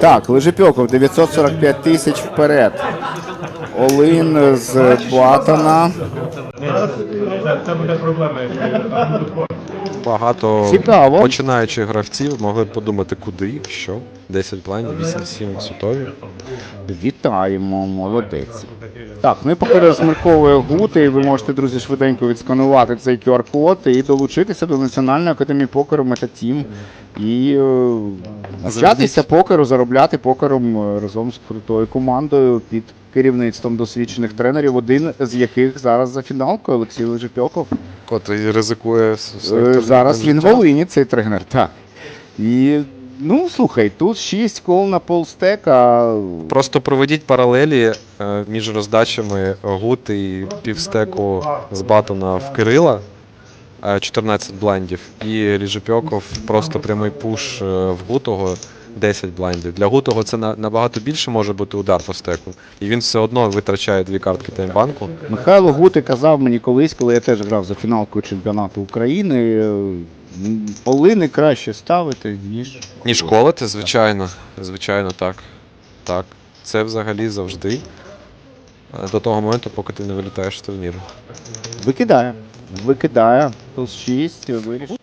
Так, Лежепьоков 945 тисяч вперед. Олин з Батона. Багато Цікаво. починаючих гравців могли б подумати, куди, що. 10 блайндів, 8-7 сутові. Вітаємо, молодець. Так, ну і поки розмірковує гути, і ви можете, друзі, швиденько відсканувати цей QR-код і долучитися до Національної академії покеру Метатім і е, навчатися покеру, заробляти покером е, разом з крутою командою під керівництвом досвідчених тренерів, один з яких зараз за фіналкою Олексій Лежепьоков. Котрий ризикує Е, Зараз він в. Волині, цей тренер, так. І, ну, слухай, тут 6 кол на полстека. Просто проведіть паралелі е, між роздачами гут і півстеку з батона в Кирила. е, 14 блайндів, і Ріжепьоков просто прямий пуш е, в гутого 10 блайндів. Для гутого це на- набагато більше може бути удар по стеку. І він все одно витрачає дві картки таймбанку. Михайло Гути казав мені колись, коли я теж грав за фіналкою чемпіонату України. е, Полини краще ставити, ніж. Ніж колити, звичайно. Звичайно, так. Так. Це взагалі завжди. До того моменту, поки ти не вилітаєш з турніру. Викидає. Викидає. Плюс 6, вирішив.